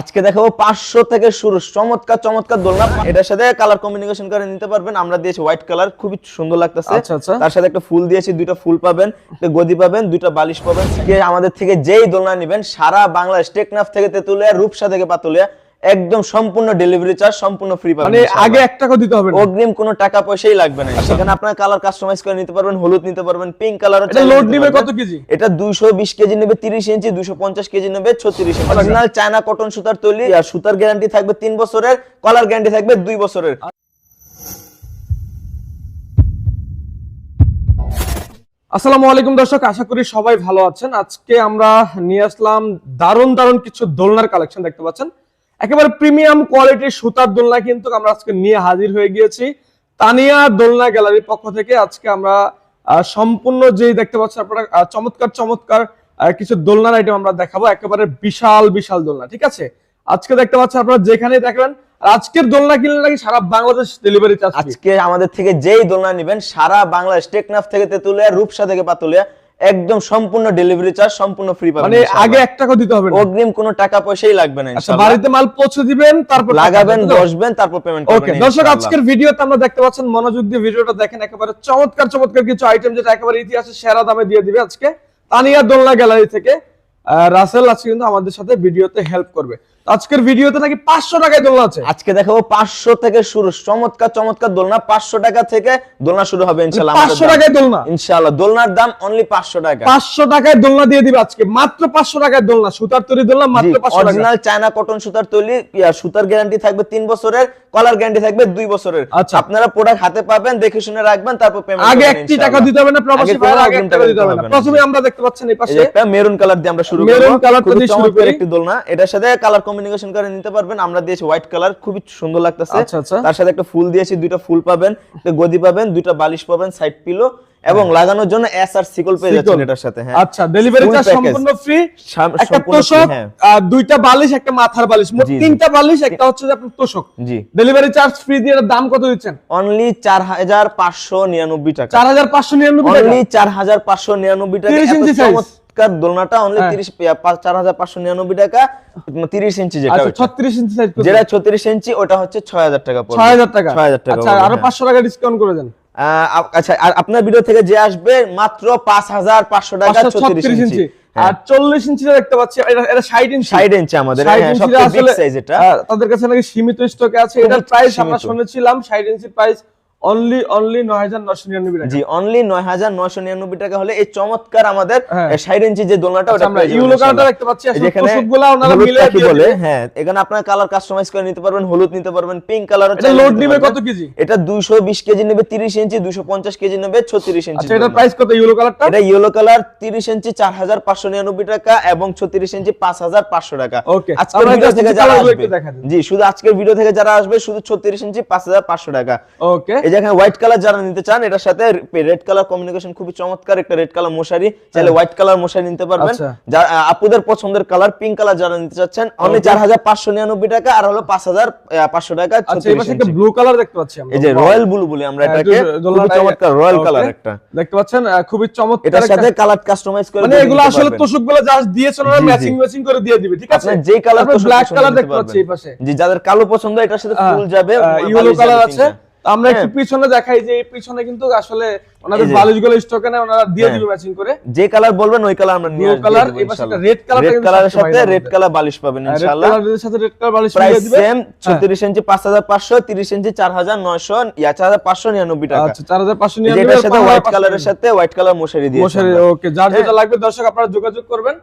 আজকে দেখাবো পাঁচশো থেকে শুরু। চমৎকার চমৎকার দোলনা। এটার সাথে কালার কম্বিনেশন করে নিতে পারবেন। আমরা দিয়েছি হোয়াইট কালার খুবই সুন্দর লাগতেছে। আচ্ছা, আচ্ছা। তার সাথে একটা ফুল দিয়েছি দুইটা ফুল পাবেন গদি পাবেন দুইটা বালিশ পাবেন। আমাদের থেকে যেই দোলনা নেবেন সারা বাংলাদেশ টেকনাফ থেকে তেতুলিয়া রূপসা থেকে পাতুলিয়া একদম সম্পূর্ণ ডেলিভারি চার্জ সম্পূর্ণ ফ্রি পাবেন মানে আগে এক টাকা দিতে হবে না। অগ্রিম কোনো টাকা পয়সাই লাগবে না। সেখানে আপনার কালার কাস্টমাইজ করে নিতে পারবেন হলুদ নিতে পারবেন পিঙ্ক কালার এটা লোড নিবে কত কেজি? এটা দুইশো বিশ কেজি নেবে তিরিশ ইঞ্চি দুইশো পঞ্চাশ কেজি নেবে ছত্রিশ ইঞ্চি। অরিজিনাল চায়না কটন সুতার তৈরি আর সুতার গ্যারান্টি থাকবে তিন বছরের কলার গ্যারান্টি থাকবে দুই বছরের। আসসালামু আলাইকুম দর্শক আশা করি সবাই ভালো আছেন। আজকে আমরা নিয়ে আসলাম দারুণ দারুণ কিছু দোলনার কালেকশন দেখতে পাচ্ছেন। একেবারে প্রিমিয়াম কোয়ালিটির সুতার দোলনা কিন্তু আমরা আজকে নিয়ে হাজির হয়ে গিয়েছি। তানিয়া দোলনা গ্যালারির পক্ষ থেকে আজকে আমরা সম্পূর্ণ যেই দেখতে পাচ্ছেন আপনারা চমৎকার চমৎকার কিছু দোলনার আইটেম আমরা দেখাবো। একেবারে বিশাল বিশাল দোলনা, ঠিক আছে? আজকে দেখতে পাচ্ছেন আপনারা যেখানে দেখবেন আজকের দোলনা কিনলে নাকি সারা বাংলাদেশ ডেলিভারি চার্জ আজকে আমাদের থেকে যেই দোলনা নেবেন, সারা বাংলাদেশ টেকনাফ থেকে তেতুলিয়া, রূপসা থেকে পাতুলিয়া একদম সম্পূর্ণ ডেলিভারি চার্জ সম্পূর্ণ ফ্রি পাবেন মানে আগে এক টাকা দিতে হবে না? অগ্রিম কোনো টাকা পয়সাই লাগবে না আচ্ছা বাড়িতে মাল পৌঁছে দিবেন তারপর লাগাবেন বসবেন তারপর পেমেন্ট করবেন ওকে দর্শক আজকের ভিডিওতে আমরা দেখতে পাচ্ছেন মনোযোগ দিয়ে ভিডিওটা দেখেন একেবারে চমৎকার চমৎকার কিছু আইটেম যেটা একেবারে ইতিহাসে সেরা দামে দিয়ে দিবে আজকে। তানিয়া দোলনা গ্যালারি থেকে রাসেল আজকে কিন্তু আমাদের সাথে ভিডিওতে হেল্প করবে। আজকের ভিডিওতে নাকি পাঁচশো টাকায় দোলনা আছে। আজকে দেখাবো পাঁচশো থেকে শুরু চমৎকার চমৎকার দোলনা। পাঁচশো টাকা থেকে দোলনা শুরু হবে ইনশাল্লাহ পাঁচশো টাকায় দোলনা। ইনশাআল্লাহ দোলনার দাম অনলি পাঁচশো টাকা। পাঁচশো টাকায় দোলনা দিয়ে দিবে আজকে। মাত্র পাঁচশো টাকায় দোলনা সুতার তৈরি দোলনা মাত্র পাঁচশো অরিজিনাল চায়না কটন সুতার তৈরি সুতার গ্যারান্টি থাকবে তিন বছরের কলার গ্যারান্টি থাকবে দুই বছরের। আচ্ছা। আপনারা প্রোডাক্ট হাতে পাবেন দেখে শুনে রাখবেন তারপর পেমেন্ট আগে একটি টাকা দিতে হবে না প্রবাসী ভাইয়েরা আগে টাকা দিতে হবে না। প্রথমে আমরা দেখতে পাচ্ছেন এই পাশে। মেরুন কালার দিয়ে আমরা শুরু করব। মেরুন খুবই দিয়ে শুরু করি। একটি দোলনা। এটার সাথে কালার কম্বিনেশন করে নিতে পারবেন। আমরা দিয়েছি হোয়াইট কালার খুবই সুন্দর লাগতেছে। আচ্ছা, আচ্ছা। তার সাথে একটা ফুল দিয়েছি দুইটা ফুল পাবেন একটা গদি পাবেন দুইটা বালিশ পাবেন সাইড পিলো এবং লাগানোর জন্য এস আর সিকল পেয়ে যাচ্ছেন এটার সাথে হ্যাঁ। আচ্ছা ডেলিভারি চার্জ সম্পূর্ণ ফ্রি একটা তোষক হ্যাঁ। দুইটা বালিশ একটা মাথার বালিশ। মোট। তিনটা বালিশ একটা হচ্ছে যে আপনার তোষক। জি। ডেলিভারি চার্জ ফ্রি দিয়ে এটার দাম কত দিচ্ছেন? অনলি চার হাজার পাঁচশো নিরানব্বই টাকা। চার হাজার পাঁচশো নিরানব্বই টাকা? অনলি চার হাজার পাঁচশো নিরানব্বই টাকা। 30 ইঞ্চি size। চমৎকার দোলনাটা অনলি হ্যাঁ। তিরিশ চার হাজার পাঁচশো নিরানব্বই টাকা তিরিশ ইঞ্চি যেটা আচ্ছা ওইটা। ছত্রিশ ইঞ্চি সাইজ যেটা ছত্রিশ ইঞ্চি ওটা হচ্ছে ছয় হাজার টাকা পড়বে। ছয় হাজার টাকা। ছয় হাজার টাকা আচ্ছা আরও হ্যাঁ। পাঁচশো টাকা ডিসকাউন্ট করে দেন। আচ্ছা আর আপনার ভিডিও থেকে যে আসবে মাত্র পাঁচ হাজার পাঁচশো টাকা পাঁচশো ছত্রিশ ছত্রিশ ইঞ্চি। ইঞ্চি। আর চল্লিশ ইঞ্চিটা দেখতে পাচ্ছি এটা এটা ষাট ইঞ্চি। ষাট ইঞ্চি আমাদের 60 হ্যাঁ, সবচেয়ে আসলে, size এটা। তাদের কাছে নাকি সীমিত স্টকে আছে এটার প্রাইস আমরা শুনেছিলাম ষাট ইঞ্চির প্রাইস অনলি অনলি নয় হাজার নশো নিরানব্বই টাকা। জি অনলি নয় হাজার নয়শো নিরানব্বই টাকা হলে এই চমৎকার আমাদের হ্যাঁ। ইঞ্চি যে দোলনাটা আচ্ছা, ওটা আমরা ইউলো কালারটা দেখতে পাচ্ছি আসলে ওনারা মিলে দিয়ে বলে হ্যাঁ এখানে আপনার কালার কাস্টমাইজ করে নিতে পারবেন হলুদ নিতে পারবেন পিঙ্ক এটা লোড নিবে কত কেজি? এটা দুইশো বিশ কেজি নেবে তিরিশ ইঞ্চি দুইশো পঞ্চাশ কেজি নেবে ছত্রিশ ইঞ্চি আচ্ছা এটার প্রাইস কত ইউলো কালারটা এটা ইয়েলো কালার তিরিশ ইঞ্চি চার হাজার পাঁচশো নিরানব্বই টাকা এবং ছত্রিশ ইঞ্চি পাঁচ হাজার পাঁচশো টাকা। Okay, আজকের ভিডিও থেকে যারা আসবে। জি শুধু আজকের ভিডিও থেকে যারা আসবে শুধু ছত্রিশ ইঞ্চি পাঁচ হাজার পাঁচশো টাকা। ওকে যে এখানে হোয়াইট কালার যারা নিতে চান এটার সাথে রেড কালার কমিউনিকেশন খুবই চমৎকার একটা রেড কালার মশারি। চাইলে হোয়াইট কালার মশারি নিতে পারবেন। আচ্ছা। আপুদের পছন্দের কালার পিঙ্ক কালার যারা নিতে চাচ্ছেন অনলি চার হাজার পাঁচশো নিরানব্বই টাকা আর হলো পাঁচ হাজার পাঁচশো টাকা আচ্ছা 36 এবার একটা ইঞ্চি। ব্লু কালার দেখতে পাচ্ছি এই যে রয়্যাল ব্লু বলি আমরা হ্যাঁ, এটাকে খুবই চমৎকার রয়্যাল কালার একটা। দেখতে পাচ্ছেন? খুবই চমৎকার এটার সাথে কালার কাস্টমাইজ করে মানে এগুলো আসলে। তোষকগুলো জাস্ট দিয়েছেন ওরা। ম্যাচিং ম্যাচিং করে দিয়ে দিবে ঠিক আছে? যেই কালার ব্ল্যাক কালার দেখতে পাচ্ছি এই পাশে। জি যাদের কালো পছন্দ এটার সাথে ফুল যাবে ইয়েলো কালার আছে। আমরা একটু হ্যাঁ। পিছনে দেখাই যে পিছনে কিন্তু আসলে ওনাদের। বালিশগুলো স্টকে নেই ওনারা দিয়ে হ্যাঁ। দিবে ম্যাচিং করে। যে কালার বলবেন ওই কালার আমরা নিয়ে এই পাশে ইনশাআল্লাহ। টা red কিন্তু colour এর সাথে রেড কালার বালিশ পাবেন রেড কালারের সাথে রেড কালার বালিশ দিয়ে দিবে। সেম 34 ইঞ্চি 5500 30 ইঞ্চি 4500 ইয়া 4599 টাকা। আচ্ছা 4500 নিয়ে যেটার নেবে সাথে হোয়াইট কালারের সাথে হোয়াইট কালার মশারি দিয়ে মশারি ওকে যার যেটা লাগবে দর্শক আপনারা যোগাযোগ করবেন।